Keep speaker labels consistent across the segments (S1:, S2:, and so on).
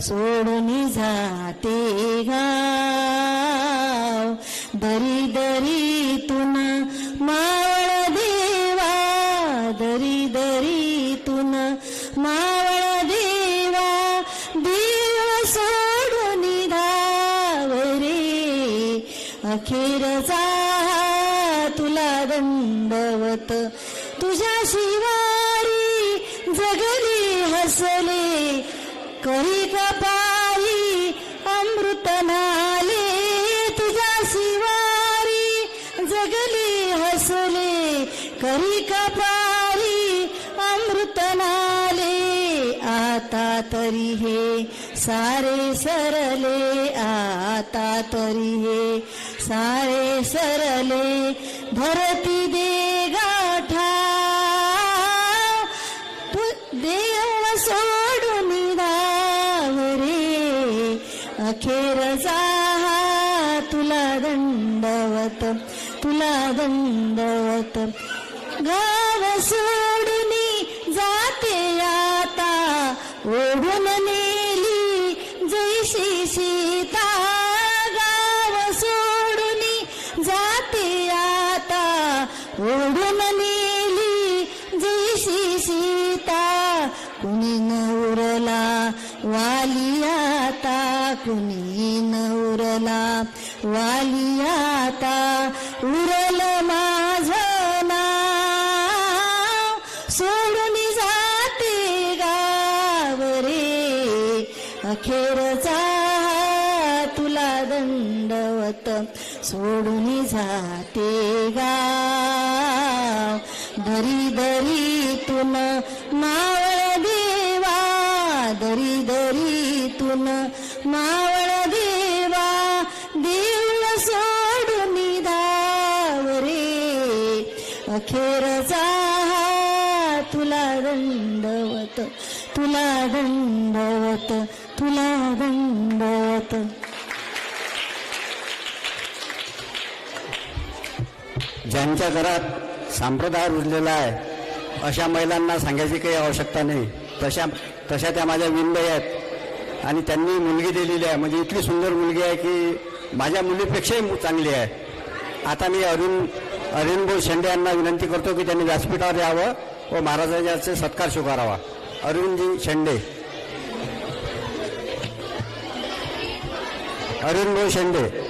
S1: सोडून जाते. आता तरी हे सारे सरले आता तरी हे सारे सरले भरती दे सीता कुणी नवरला वाली आता कुणी नवरला वाली आता. उरल माझ सोडून जाते गाव रे अखेरचा तुला दंडवत सोडून जाते गा दरीतून मावळ देवा दरी दरीतून मावळ देवा देव सोडून धाव रे अखेरचा तुला दंडवत तुला दंडवत तुला दंडवत.
S2: ज्यांच्या घरात संप्रदाय रुजलेला आहे अशा महिलांना सांगायची काही आवश्यकता नाही. तशा तशा त्या माझ्या विनबाई आहेत. आणि त्यांनी मुलगी दिलेली आहे. म्हणजे इतकी सुंदर मुलगी आहे की माझ्या मुलीपेक्षाही चांगली आहे. आता मी अरुण अरुणभाऊ शेंडे यांना विनंती करतो की त्यांनी व्यासपीठावर यावं व महाराजांचे सत्कार स्वीकारावा. अरुणजी शेंडे. अरुणभाऊ शेंडे.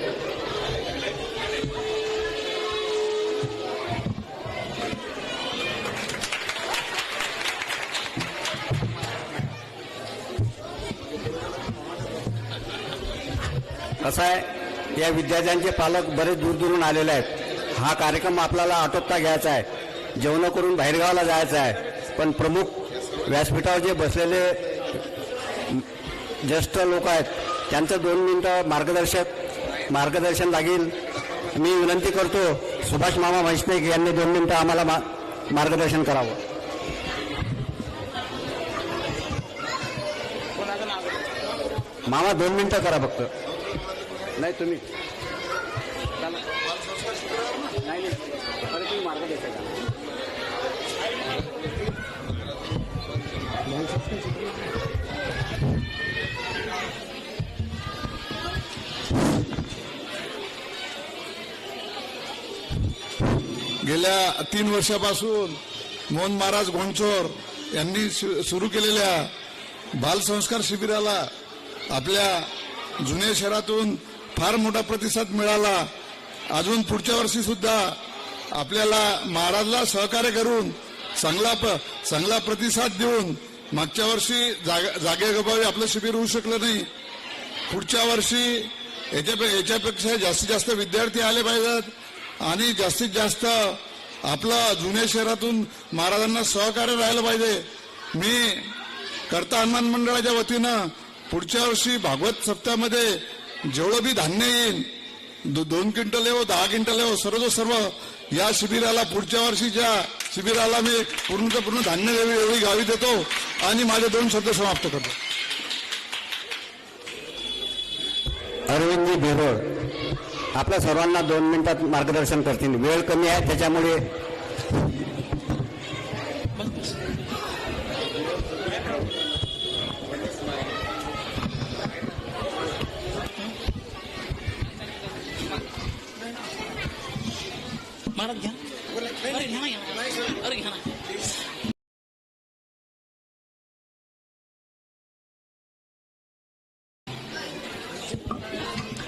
S2: कसं आहे? या विद्यार्थ्यांचे पालक बरेच दूरदूरून आलेले आहेत. हा कार्यक्रम आपल्याला आटोपता घ्यायचा आहे. जेवणं करून बाहेरगावाला जायचं आहे. पण प्रमुख व्यासपीठावर जे बसलेले ज्येष्ठ लोक आहेत त्यांचं दोन मिनटं मार्गदर्शक मार्गदर्शन लागेल. मी विनंती करतो सुभाष मामा म्हैसनेक यांनी दोन मिनटं आम्हाला मा मार्गदर्शन करावं. मामा दोन मिनटं करा फक्त. नाही तुम्ही. नाही नाही. अरे तुम्ही
S3: गेल्या तीन वर्षापासून मोहन महाराज गोंडचोर यांनी सुरू केलेल्या बालसंस्कार शिबिराला आपल्या जुन्या शहरातून फार मोठा प्रतिसाद मिळाला. अजून पुढच्या वर्षी सुद्धा आपल्याला महाराजला सहकार्य करून चांगला प- चांगला प्रतिसाद देऊन मागच्या वर्षी जागे जागेगोबावी आपलं शिबिर होऊ शकलं नाही. पुढच्या वर्षी याच्यापे याच्यापेक्षा जास्तीत जास्त विद्यार्थी आले पाहिजेत आणि जास्तीत जास्त आपलं जुन्या शहरातून महाराजांना सहकार्य राहिलं पाहिजे. मी कर्ता हनुमान मंडळाच्या वतीनं पुढच्या वर्षी भागवत सप्ताहामध्ये जेवढं बी धान्य येईल दो, दोन क्विंटल येऊ दहा क्विंटल येऊ सर्व सर्व या शिबिराला पुढच्या वर्षीच्या शिबिराला मी पूर्णचं पूर्ण धान्य एवढी एवढी गावी देतो आणि माझे दोन शब्द समाप्त करतो.
S2: अरविंद बेरोड आपल्या सर्वांना दोन मिनिटात मार्गदर्शन करतील. वेळ कमी आहे त्याच्यामुळे
S4: महाराज घ्या. अरे घ्या ना, अरे घ्या ना.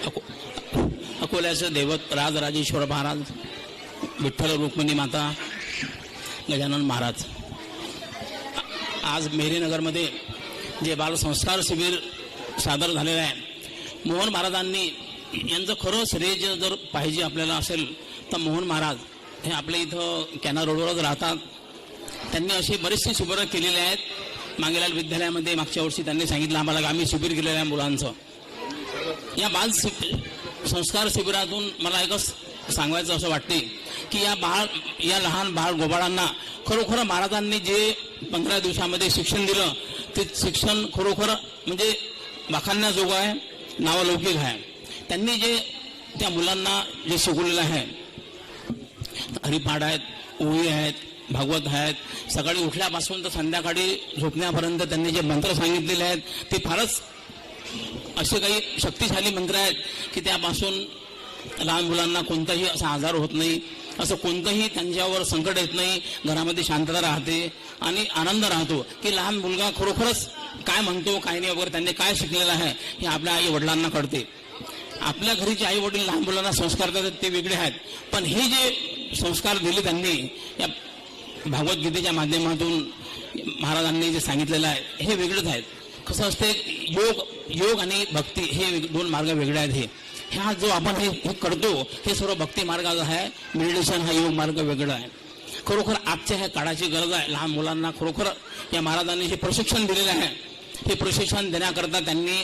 S4: अको- अकोल्याचं दैवत राजराजेश्वर महाराज विठ्ठल रुक्मिणी माता गजानन महाराज. आज मेहरीनगरमध्ये जे बालसंस्कार शिबिर सादर झालेलं आहे मोहन महाराजांनी यांचं खरं श्रेय जर पाहिजे आपल्याला असेल तर मोहन महाराज हे आपल्या इथं कॅना रोडवरच राहतात. त्यांनी अशी बरेचसे शिबिरं केलेले आहेत. मांगेलाल विद्यालयामध्ये मागच्या वर्षी त्यांनी सांगितलं आम्हाला आम्ही शिबिर केलेलं आहे मुलांचं. या बाल संस्कार शिबिरातून मला एकच सांगायचं असं वाटते की या बाळ या लहान बाळ गोबाळांना खरोखर महाराजांनी जे पंधरा दिवसामध्ये शिक्षण दिलं ते शिक्षण खरोखर म्हणजे वाखाणण्याजोगं आहे नावलौकिक आहे. त्यांनी जे त्या मुलांना जे शिकवलेलं आहे हरिपाठ आहेत ओळी आहेत भागवत आहेत. सकाळी उठल्यापासून तर संध्याकाळी झोपण्यापर्यंत त्यांनी जे मंत्र सांगितलेले आहेत ते फारच असे काही शक्तिशाली मंत्र आहेत की त्यापासून लहान मुलांना कोणताही असा आजार होत नाही असं कोणतंही त्यांच्यावर संकट येत नाही घरामध्ये शांतता राहते आणि आनंद राहतो की लहान मुलगा खरोखरच काय म्हणतो काय नाही वगैरे त्यांनी काय शिकलेलं आहे हे आपल्या आई वडिलांना कळते. आपल्या घरी जे आई वडील लहान मुलांना संस्कार देतात ते वेगळे आहेत. पण हे जे संस्कार दिले त्यांनी. या भागवद्गीतेच्या माध्यमातून महाराजांनी जे सांगितलेलं आहे हे वेगळंच आहेत कसं असते योग योग आणि भक्ती हे दोन मार्ग वेगळे आहेत हे. ह्या जो आपण हे हे करतो हे सर्व भक्ती मार्गाचा आहे मेडिटेशन हा योग मार्ग वेगळा आहे. खरोखर आजच्या ह्या काळाची गरज आहे. लहान मुलांना खरोखर या महाराजांनी हे प्रशिक्षण दिलेलं आहे. हे प्रशिक्षण देण्याकरता त्यांनी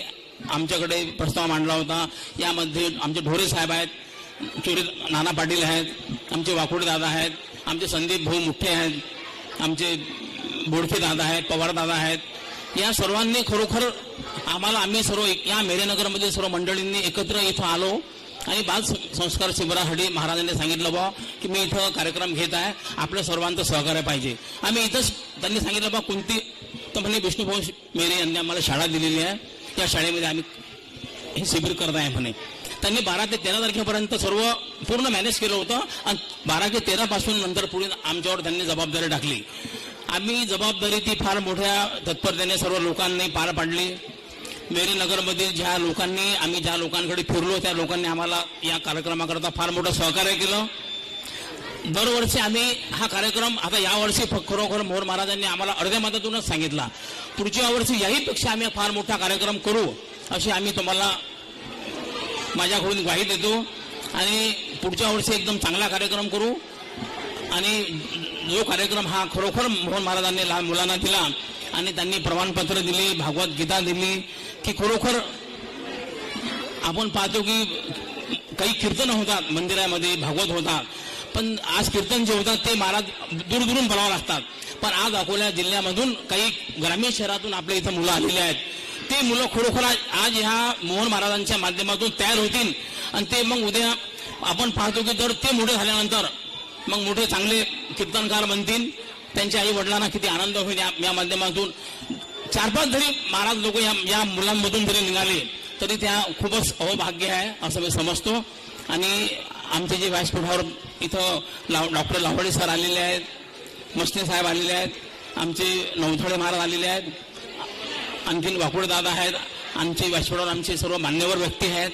S4: आमच्याकडे प्रस्ताव मांडला होता. यामध्ये आमचे ढोरे साहेब आहेत. चोरी नाना पाटील आहेत आमचे वाकुडे दादा आहेत आमचे संदीप भाऊ मुठे आहेत आमचे बोडखे दादा आहेत पवार दादा आहेत. या सर्वांनी खरोखर आम्हाला आम्ही सर्व या मेरेनगरमध्ये सर्व मंडळींनी एकत्र इथं आलो आणि बाल संस्कार शिबिरासाठी महाराजांनी सांगितलं बा की मी इथं कार्यक्रम घेत आहे आपल्या सर्वांचं सहकार्य पाहिजे. आम्ही इथंच त्यांनी सांगितलं बा कोणती तर म्हणे विष्णुभाऊ मेरे यांनी आम्हाला शाळा दिलेली आहे त्या शाळेमध्ये आम्ही हे शिबिर करत आहे म्हणे. त्यांनी बारा ते तेरा तारखेपर्यंत सर्व पूर्ण मॅनेज केलं होतं आणि बारा ते तेरा पासून नंतर पुढे आमच्यावर त्यांनी जबाबदारी टाकली. आम्ही जबाबदारी ती फार मोठ्या तत्परतेने सर्व लोकांनी पार पाडली. मेरी ज्या लोकांनी आम्ही ज्या लोकांकडे फिरलो त्या लोकांनी आम्हाला या कार्यक्रमाकरता फार मोठं सहकार्य केलं. दरवर्षी आम्ही हा कार्यक्रम आता यावर्षी फ- खरोखर मोहन महाराजांनी आम्हाला अर्ध्या मतातूनच सांगितला. पुढच्या वर्षी याहीपेक्षा आम्ही फार मोठा कार्यक्रम करू अशी आम्ही तुम्हाला माझ्याकडून ग्वाही देतो आणि पुढच्या वर्षी एकदम चांगला कार्यक्रम करू. आणि जो कार्यक्रम हा खरोखर मोहन महाराजांनी लहान मुलांना दिला आणि त्यांनी प्रमाणपत्र दिली भागवत गीता दिली की खरोखर आपण पाहतो की काही कीर्तन होतात मंदिरामध्ये भागवत होतात. पण आज कीर्तन जे होतात ते महाराज दूरदूरून बोलावं लागतात. पण आज अकोला जिल्ह्यामधून काही ग्रामीण शहरातून आपल्या इथं मुलं आलेली आहेत. ते मुलं खरोखर आज ह्या मोहन महाराजांच्या माध्यमातून तयार होतील. आणि ते मग उद्या आपण पाहतो की जर ते मोठे झाल्यानंतर मग मोठे चांगले कीर्तनकार बनतील. त्यांच्या आई वडिलांना किती आनंद होईल या या माध्यमातून. चार पाच जरी महाराज लोक या या मुलांमधून जरी निघाले तरी त्या खूपच अहोभाग्य आहे असं मी समजतो. आणि आमचे जे व्यासपीठावर इथं लाव डॉक्टर लावडे सर आलेले आहेत मस्ते साहेब आलेले आहेत आमचे नवथडे महाराज आलेले आहेत आणखीन वाकुळे दादा आहेत आमचे व्यासपीठावर आमचे सर्व मान्यवर व्यक्ती आहेत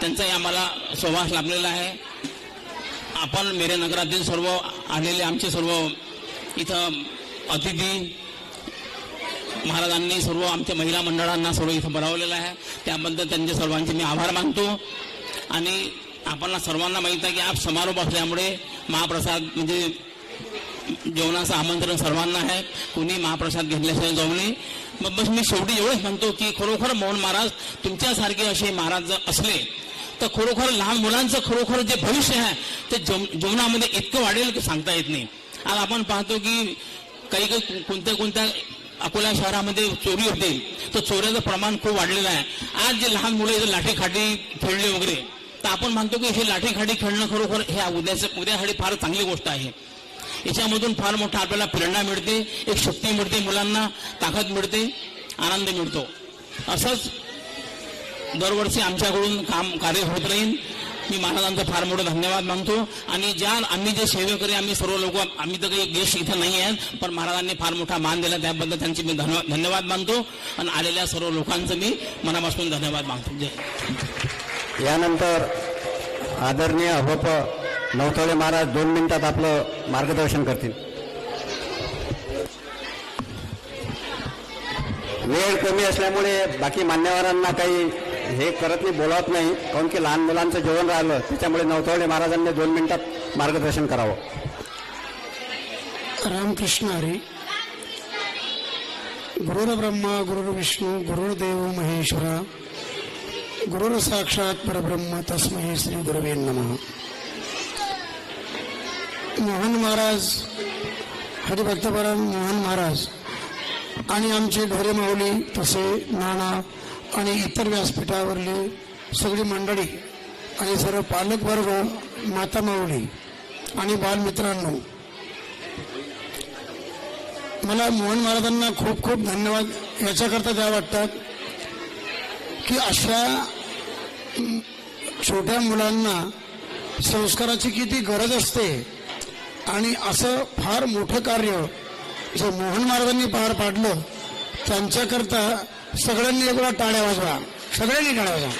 S4: त्यांचाही आम्हाला सहवास लाभलेला आहे. आपण मेरे नगरातील सर्व आलेले आमचे सर्व इथं अतिथी महाराजांनी सर्व आमच्या महिला मंडळांना सर्व इथं बोलावलेलं आहे. त्याबद्दल त्यांचे सर्वांचे मी आभार मानतो. आणि आपल्याला सर्वांना माहीत आहे की आज समारोप असल्यामुळे महाप्रसाद म्हणजे जेवणाचं आमंत्रण सर्वांना आहे. कुणी महाप्रसाद घेतल्याशिवाय जाऊ नये. मग बस मी शेवटी एवढंच म्हणतो की खरोखर मोहन महाराज तुमच्यासारखे असे महाराज असले तर खरोखर लहान मुलांचं खरोखर जे भविष्य आहे ते जेव- जीवनामध्ये इतकं वाढेल की सांगता येत नाही. आज आपण पाहतो की काही काही कोणत्या कोणत्या अकोला शहरामध्ये चोरी होते तर चोऱ्याचं प्रमाण खूप वाढलेलं आहे. आज जे लहान मुलं इथं लाठीखाटी खेळले वगैरे तर आपण म्हणतो की हे लाठीखाटी खेळणं खरोखर ह्या उद्याचं उद्यासाठी फार चांगली गोष्ट आहे. याच्यामधून फार मोठा आपल्याला प्रेरणा मिळते एक शक्ती मिळते मुलांना ताकद मिळते आनंद मिळतो. असंच दरवर्षी आमच्याकडून काम कार्य होत राहील. मी महाराजांचा फार मोठं धन्यवाद मानतो. आणि ज्या आम्ही जे सेवेकरी आम्ही सर्व लोक आम्ही तर काही गेस्ट इथं नाही आहेत पण महाराजांनी फार मोठा मान दिला त्याबद्दल त्यांचे मी धन्यवाद धन्यवाद मानतो. आणि आलेल्या सर्व लोकांचं मी मनापासून धन्यवाद मानतो. जय
S2: यानंतर आदरणीय अभप नवथळे महाराज दोन मिनिटात आपलं मार्गदर्शन करतील. वेळ कमी असल्यामुळे बाकी मान्यवरांना काही हे करत नाही बोलावत नाही. काऊन की लहान मुलांचं जेवण राहिलं त्याच्यामुळे नवथवडे महाराजांनी दोन मिनिटात मार्गदर्शन करावं.
S5: रामकृष्ण हरी. गुरुर ब्रह्मा गुरुर विष्णू गुरुर्देव महेश्वरा. गुरुर साक्षात परब्रह्म तस्मै श्री गुरवे नमः. मोहन महाराज हरिभक्तपरम मोहन महाराज आणि आमचे ढोरे माऊली तसे नाना आणि इतर व्यासपीठावरले सगळी मंडळी आणि सर्व पालकवर्ग माता माऊली आणि बालमित्रांनो मला मोहन महाराजांना खूप खूप धन्यवाद. याच्याकरता द्या वाटतात की अशा छोट्या मुलांना संस्काराची किती गरज असते आणि असं फार मोठं कार्य जे मोहन महाराजांनी पार पाडलं त्यांच्याकरता सगळ्यांनी एकदा टाळ्या वाजवा. सगळ्यांनी टाळ्या वाजवा.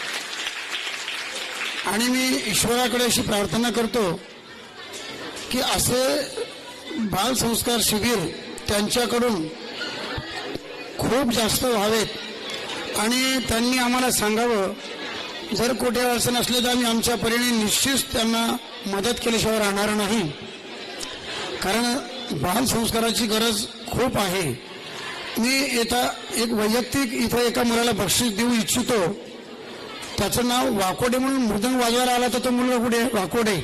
S5: आणि मी ईश्वराकडे अशी प्रार्थना करतो की असे बालसंस्कार शिबिर त्यांच्याकडून खूप जास्त व्हावेत आणि त्यांनी आम्हाला सांगावं जर कुठे अडचण असले तर आम्ही आमच्या परीने निश्चित त्यांना मदत केल्याशिवाय राहणार नाही. कारण बालसंस्काराची गरज खूप आहे. मी येता एक वैयक्तिक इथं एका मुलाला बक्षीस देऊ इच्छितो. त्याचं नाव वाकोडे म्हणून मृदंग वाजवायला आला तर तो मुलगा कुठे? वाकोडे.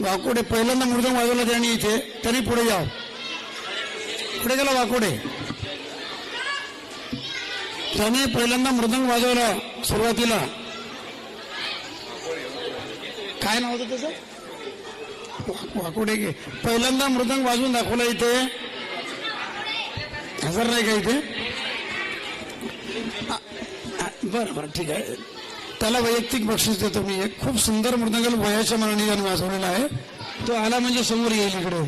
S5: वाकोडे पहिल्यांदा मृदंग वाजवला त्याने इथे. तरी पुढे जाव पुढे गेला वाकोडे? त्याने पहिल्यांदा मृदंग वाजवला सुरुवातीला काय नाव होतं त्याचं वाकुडे वाकोडे पहिल्यांदा मृदंग वाजवून दाखवला इथे. हजर नाही का इथे? बरं बरं ठीक आहे. त्याला वैयक्तिक बक्षीस देतो मी एक. खूप सुंदर मृदंगल वयाच्या मनाने त्याने वाजवलेला आहे. तो आला म्हणजे समोर येईल इकडे.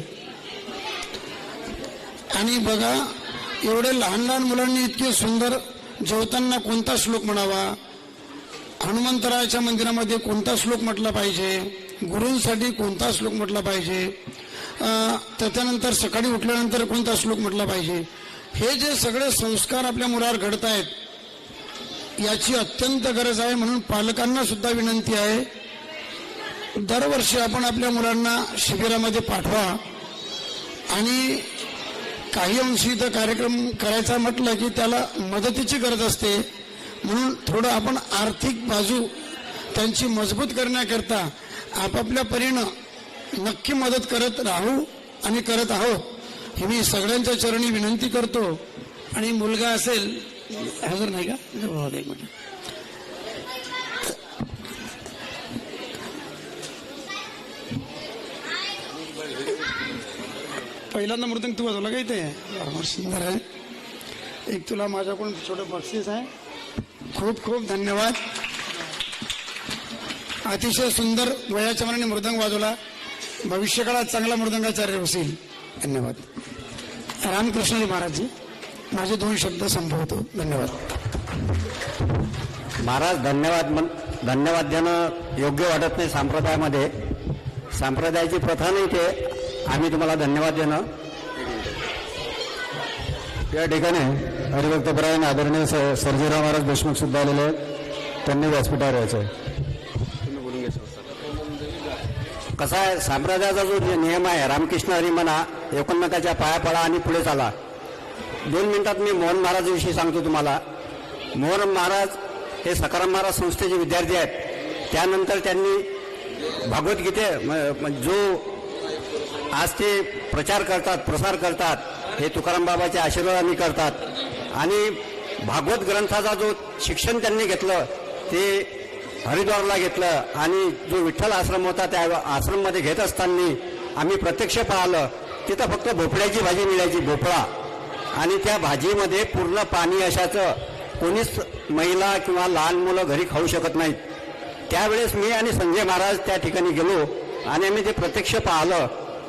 S5: आणि बघा एवढे लहान लहान मुलांनी इतके सुंदर जेवताना कोणता श्लोक म्हणावा? हनुमंतरायाच्या मंदिरामध्ये कोणता श्लोक म्हटला पाहिजे? गुरूंसाठी कोणता श्लोक म्हटला पाहिजे? त्याच्यानंतर सकाळी उठल्यानंतर कोणता श्लोक म्हटला पाहिजे? हे जे सगळे संस्कार आपल्या मुलावर घडत आहेत याची अत्यंत गरज आहे म्हणून पालकांना सुद्धा विनंती आहे. दरवर्षी आपण आपल्या मुलांना शिबिरामध्ये पाठवा. आणि काही अंशी इथं कार्यक्रम करायचा म्हटलं की त्याला मदतीची गरज असते. म्हणून थोडं आपण आर्थिक बाजू त्यांची मजबूत करण्याकरता आपापल्या परीनं नक्की मदत करत राहू आणि करत आहोत. हे मी सगळ्यांच्या चरणी विनंती करतो. आणि मुलगा असेल हजर नाही का? एक मिनिट. पहिल्यांदा मृदंग तू वाजवला का इथे? सुंदर आहे. एक तुला माझ्याकडून छोटं बक्षीस आहे. खूप खूप धन्यवाद. अतिशय सुंदर वयाच्या मनाने मृदंग वाजवला भविष्यकाळात चांगला मृदंगाचार्य बसेल. धन्यवाद. रामकृष्णजी महाराजजी माझे दोन शब्द संभवतो धन्यवाद.
S2: महाराज धन्यवाद मन धन्यवाद देणं योग्य वाटत नाही संप्रदायामध्ये. संप्रदायाची प्रथा नाही ते. आम्ही तुम्हाला धन्यवाद देणं. या ठिकाणी हरिभक्तपरायण आदरणीय स- सर्जेराव महाराज देशमुख सुद्धा आलेले आहेत. त्यांनी व्यासपीठावर यायचं आहे. कसा आहे? साम्राज्याचा जो नियम आहे रामकृष्ण हरी म्हणा एकमेकाच्या पाया पडा आणि पुढे चाला. दोन मिनिटात मी मोहन महाराजांविषयी सांगतो तुम्हाला. मोहन महाराज हे सकाराम महाराज संस्थेचे विद्यार्थी आहेत. त्यानंतर त्यांनी भगवद्गीते जो आज ते प्रचार करतात प्रसार करतात हे तुकाराम बाबाच्या आशीर्वादाने करतात. आणि भागवत ग्रंथाचा जो शिक्षण त्यांनी घेतलं ते हरिद्वारला घेतलं आणि जो विठ्ठल आश्रम होता त्या आश्रममध्ये घेत असताना आम्ही प्रत्यक्ष पाहिलं तिथं फक्त भोपळ्याची भाजी मिळायची भोपळा. आणि त्या भाजीमध्ये पूर्ण पाणी अशाचं कोणीच महिला किंवा लहान मुलं घरी खाऊ शकत नाहीत. त्यावेळेस मी आणि संजय महाराज त्या ठिकाणी गेलो आणि आम्ही ते प्रत्यक्ष पाहिलं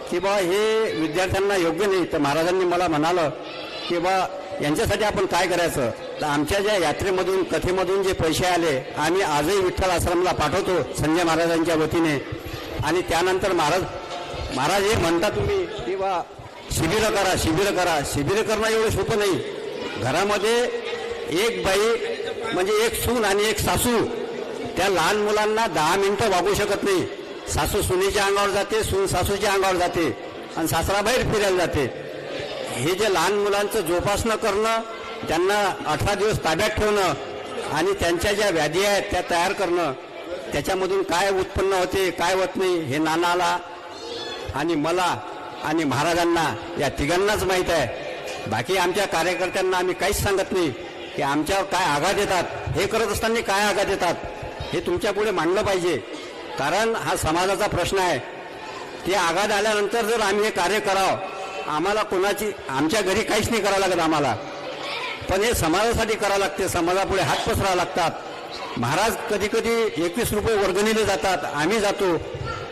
S2: की बा हे विद्यार्थ्यांना योग्य नाही. तर महाराजांनी मला म्हणालं की बा यांच्यासाठी आपण काय करायचं? तर आमच्या ज्या यात्रेमधून कथेमधून जे पैसे आले आम्ही आजही विठ्ठल आश्रमला पाठवतो संजय महाराजांच्या वतीने. आणि त्यानंतर महाराज महाराज हे म्हणता तुम्ही की बा शिबिरं करा शिबिरं करा. शिबिरं करणं एवढं सोपं नाही. घरामध्ये एक बाई म्हणजे एक सून आणि एक सासू त्या लहान मुलांना दहा मिनिटं वागू शकत नाही. सासू सुनेच्या अंगावर जाते सून सासूच्या अंगावर जाते. आणि सासरा बाहेर फिरायला जाते. हे जे लहान मुलांचं जोपासणं करणं त्यांना अठरा दिवस ताब्यात ठेवणं आणि त्यांच्या ज्या व्याधी आहेत त्या तयार करणं त्याच्यामधून काय उत्पन्न होते काय होत नाही हे नानाला आणि मला आणि महाराजांना या तिघांनाच माहीत आहे. बाकी आमच्या कार्यकर्त्यांना आम्ही काहीच सांगत नाही की आमच्यावर काय आघात येतात. हे करत असताना काय आघात येतात? हे तुमच्यापुढे मांडलं पाहिजे. कारण हा समाजाचा प्रश्न आहे. ते आघात आल्यानंतर जर आम्ही हे कार्य करावं आम्हाला कोणाची आमच्या घरी काहीच नाही करावं लागत आम्हाला. पण हे समाजासाठी करावं लागते समाजापुढे हात पसरावं लागतात. महाराज कधी कधी एकवीस रुपये वर्गणीले जातात आम्ही जातो.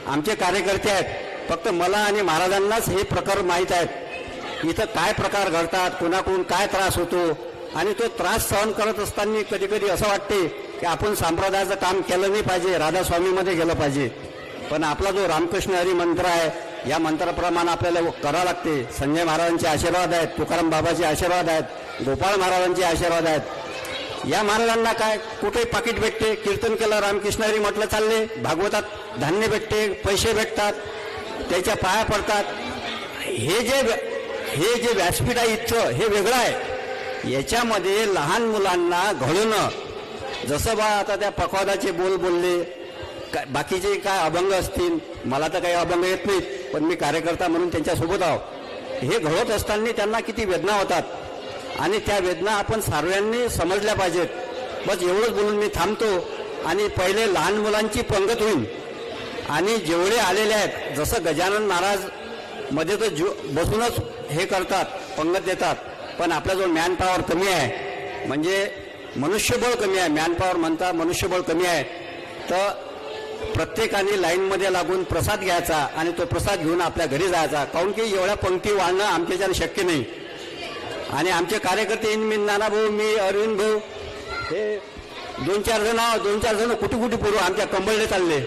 S2: आमचे कार्यकर्ते आहेत फक्त मला आणि महाराजांनाच हे प्रकार माहीत आहेत. इथं काय प्रकार घडतात कोणाकडून काय त्रास होतो आणि तो त्रास सहन करत असताना कधी कधी असं वाटते की आपण संप्रदायाचं काम केलं नाही पाहिजे राधास्वामीमध्ये गेलं पाहिजे. पण आपला जो रामकृष्ण हरी मंत्र आहे या मंत्राप्रमाणे आपल्याला करावं लागते. संजय महाराजांचे आशीर्वाद आहेत तुकाराम बाबाचे आशीर्वाद आहेत गोपाळ महाराजांचे आशीर्वाद आहेत. या महाराजांना काय कुठे पाकिट भेटते? कीर्तन केलं रामकृष्णारी म्हटलं चालले. भागवतात धान्य भेटते पैसे भेटतात त्याच्या पाया पडतात. हे जे हे जे व्यासपीठ आहे इथं हे वेगळं आहे. याच्यामध्ये लहान मुलांना घडवणं. जसं बा आता त्या पखवादाचे बोल बोलले का- बाकीचे काय अभंग असतील मला तर काही अभंग येत नाहीत. पण मी कार्यकर्ता म्हणून त्यांच्यासोबत आहो. हे घडवत असताना त्यांना किती वेदना होतात. आणि त्या वेदना आपण सर्वांनी समजल्या पाहिजेत. बस एवढंच बोलून मी थांबतो. आणि पहिले लहान मुलांची पंगत होईल. आणि जेवढे आलेले आहेत जसं गजानन महाराजमध्ये तर जो बसूनच हे करतात पंगत देतात. पण आपल्याजवळ मॅन पॉवर कमी आहे म्हणजे मनुष्यबळ कमी आहे. मॅन पॉवर म्हणता मनुष्यबळ कमी आहे. तर प्रत्येकाने लाईनमध्ये लागून प्रसाद घ्यायचा आणि तो प्रसाद घेऊन आपल्या घरी जायचा. काऊन की एवढ्या पंक्ती वाढणं आमच्याच्यानं शक्य नाही. आणि आमचे कार्यकर्ते मी नाना भाऊ मी अरविंद भाऊ हे दोन चार जण आहोत, दोन चार जण कुठे कुठे पुरू आमच्या कंबळले चालले.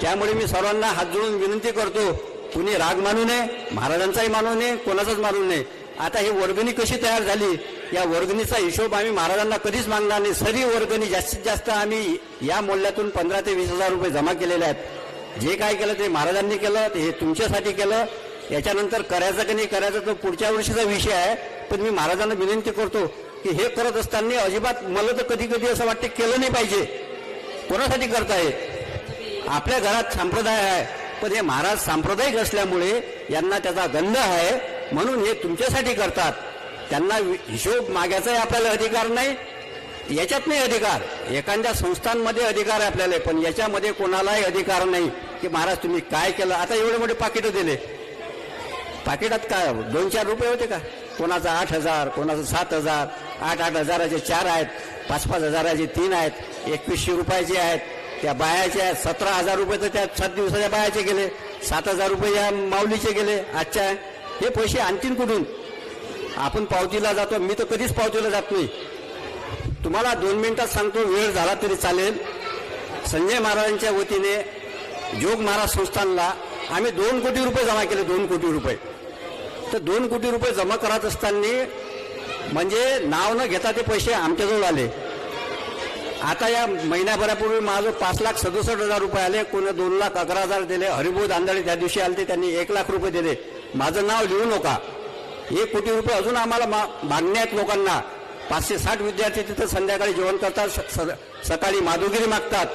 S2: त्यामुळे मी सर्वांना हात जोडून विनंती करतो कुणी राग मानू नये महाराजांचाही मानू नये कोणाचाच मानू नये. आता ही वर्गणी कशी तयार झाली? या वर्गणीचा हिशोब आम्ही महाराजांना कधीच मागणार नाही. सरी वर्गणी जास्तीत जास्त आम्ही या मूल्यातून पंधरा ते वीस हजार रुपये जमा केलेले आहेत. जे काय केलं ते महाराजांनी केलं ते हे तुमच्यासाठी केलं. याच्यानंतर करायचं की नाही करायचं तो पुढच्या वर्षीचा विषय आहे. पण मी महाराजांना विनंती करतो की हे करत असताना अजिबात मला तर कधी कधी असं वाटते केलं नाही पाहिजे. कोणासाठी करताय आपल्या घरात संप्रदाय आहे. पण हे महाराज सांप्रदायिक असल्यामुळे यांना त्याचा गंध आहे. म्हणून हे तुमच्यासाठी करतात. त्यांना वि- हिशोब मागायचाही आपल्याला अधिकार नाही. याच्यात नाही अधिकार. एखाद्या संस्थांमध्ये अधिकार आहे आपल्याला पण याच्यामध्ये कोणालाही अधिकार नाही की महाराज तुम्ही काय केलं? आता एवढे मोठे पाकिटं दिले. पाकिटात काय? दोन चार रुपये होते का? कोणाचा आठ हजार कोणाचा सात हजार आठ आठ हजाराचे चार आहेत पाच पाच हजाराचे तीन आहेत एकवीसशे रुपयाचे आहेत. त्या बायाचे आहेत सतरा हजार रुपये तर त्या सात दिवसाच्या बायाचे गेले. सात हजार रुपये या माऊलीचे गेले आजच्या. हे पैसे आणखीन कुठून? आपण पावतीला जातो मी तर कधीच पावतीला जात नाही. तुम्हाला दोन मिनिटात सांगतो वेळ झाला तरी चालेल. संजय महाराजांच्या वतीने जोग महाराज संस्थानला आम्ही दोन कोटी रुपये जमा केले दोन कोटी रुपये. तर दोन कोटी रुपये जमा करत असताना म्हणजे नाव न घेता ते पैसे आमच्याजवळ आले. आता या महिन्याभरापूर्वी माझं पाच लाख सदुसष्ट हजार रुपये आले कोणी दोन लाख अकरा हजार दिले हरिभूत आंधळे त्या दिवशी आले ते त्यांनी एक लाख रुपये दिले. माझं नाव लिहू नका. एक कोटी रुपये अजून आम्हाला मा- मागणे आहेत लोकांना. पाचशे साठ विद्यार्थी तिथं संध्याकाळी जेवण करतात स- स- सकाळी माधुगिरी मागतात.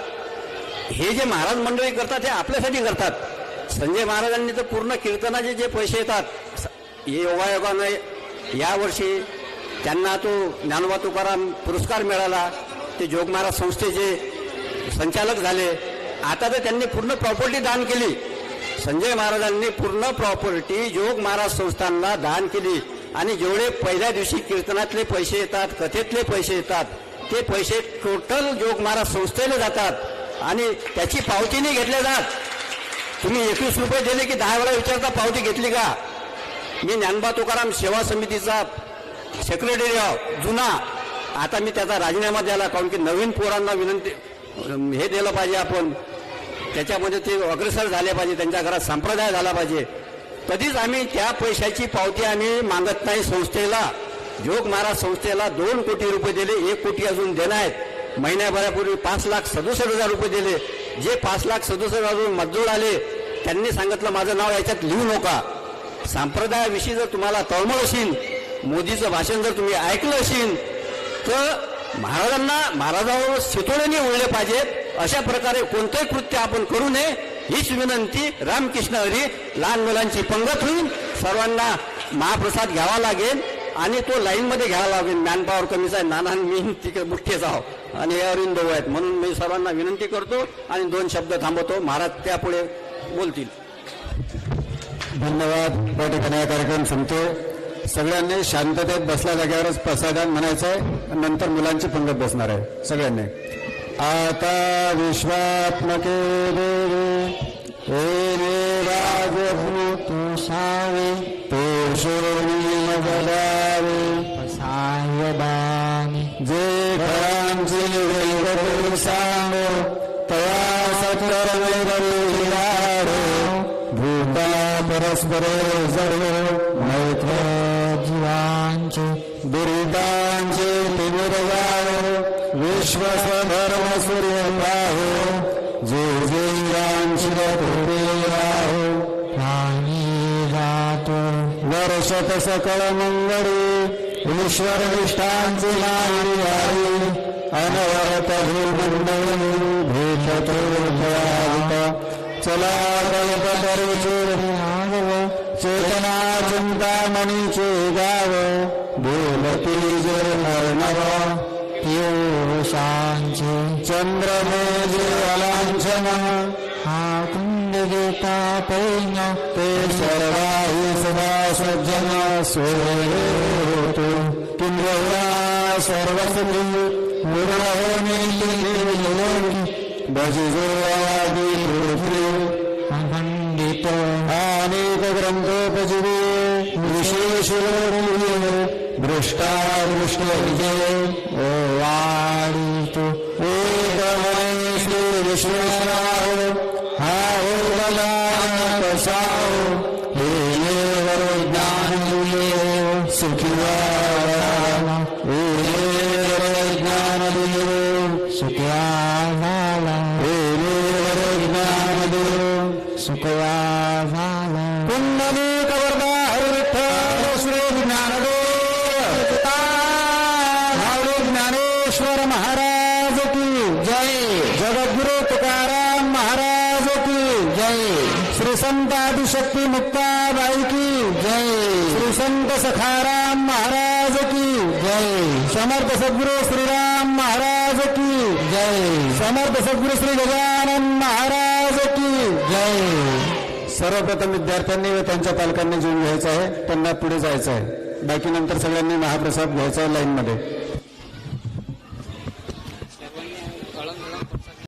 S2: हे जे महाराज मंडळी करतात हे आपल्यासाठी करतात. संजय महाराजांनी तर पूर्ण कीर्तनाचे जे पैसे येतात स- हे योगायोगानं यावर्षी त्यांना तो ज्ञानोबा तुकाराम पुरस्कार मिळाला. ते जोग महाराज संस्थेचे संचालक झाले. आता तर त्यांनी पूर्ण प्रॉपर्टी दान केली. संजय महाराजांनी पूर्ण प्रॉपर्टी जोग महाराज संस्थांना दान केली. आणि जेवढे पहिल्या दिवशी कीर्तनातले पैसे येतात कथेतले पैसे येतात ते पैसे टोटल जोग महाराज संस्थेला जातात. आणि त्याची पावती नाही घेतल्या जात. तुम्ही एकवीस रुपये दिले की दहा वेळा विचारता पावती घेतली का? मी ज्ञानबा तुकाराम सेवा समितीचा सेक्रेटरी आहो जुना. आता मी त्याचा राजीनामा द्यायला कारण की नवीन पोरांना विनंती हे दिलं पाहिजे आपण. त्याच्यामध्ये ते अग्रसर झाले पाहिजे त्यांच्या घरात संप्रदाय झाला पाहिजे. कधीच आम्ही त्या पैशाची पावती आम्ही मागत नाही संस्थेला. जोग महाराज संस्थेला दोन कोटी रुपये दिले एक कोटी अजून देणार आहेत. महिन्याभरापूर्वी पाच लाख सदुसष्ट हजार रुपये दिले. जे पाच लाख सदुसष्ट हजार मजदूर आले त्यांनी सांगितलं माझं नाव याच्यात लिहू नका. संप्रदायाविषयी जर तुम्हाला तळमळ असेल मोदीचं भाषण जर तुम्ही ऐकलं असेल तर महाराजांना महाराजावर शितोळ्याने उळले पाहिजेत. अशा प्रकारे कोणतंही कृत्य आपण करू नये हीच विनंती रामकृष्ण हरी लहान मुलांची पंगत होईल. सर्वांना महाप्रसाद घ्यावा लागेल आणि तो लाईनमध्ये घ्यावा लागेल. मॅनपॉवर कमीच आहे नाना मी तिकडे मुठ्ठेच आहो आणि हे अरविंद आहेत म्हणून मी सर्वांना विनंती करतो आणि दोन शब्द थांबवतो. महाराज त्यापुढे बोलतील.
S6: धन्यवाद. या ठिकाणी हा कार्यक्रम संपतो. सगळ्यांनी शांततेत बसल्या जागेवरच प्रसादान म्हणायचं आहे. नंतर मुलांची पंगत बसणार आहे. सगळ्यांनी. आता विश्वात्मके देवी राजभूतो सावे जे वैभव सांगो तया भूता परस्पर सर्व मैत्र जीवांचे तिमिरगाव. विश्वस्वधर्म वर्षत सकळ मंगळी ईश्वर निष्ठांची मागणी आहे अनवरत भूमंडळी भेटतो भयावित चला कल्पतरुचे आगव चेतना चिंतामणीचे गाव भूमती जर अर्णव पियुषांचे चंद्रमेजे अलांछन हा गीता पैन ते सर्वाही सदा सज्जन सोयतो किंवा सर्वसती मुरहोनी भजिजो पृथ्वी। अखंडित अनेक ग्रंथोपजीवे विशेषो दृष्टा दृष्ट विजय ओ वाढितो श्री संत आदिशक्ती मुक्ताबाई की जय। श्री संत सखाराम महाराज की जय। समर्थ सद्गुरु श्रीराम महाराज की जय। समर्थ सद्गुरु श्री गजानन महाराज की जय। सर्वप्रथम विद्यार्थ्यांनी व त्यांच्या पालकांनी जेवून घ्यायचं आहे त्यांना पुढे जायचं आहे. बाकी नंतर सगळ्यांनी महाप्रसाद घ्यायचा आहे लाईनमध्ये.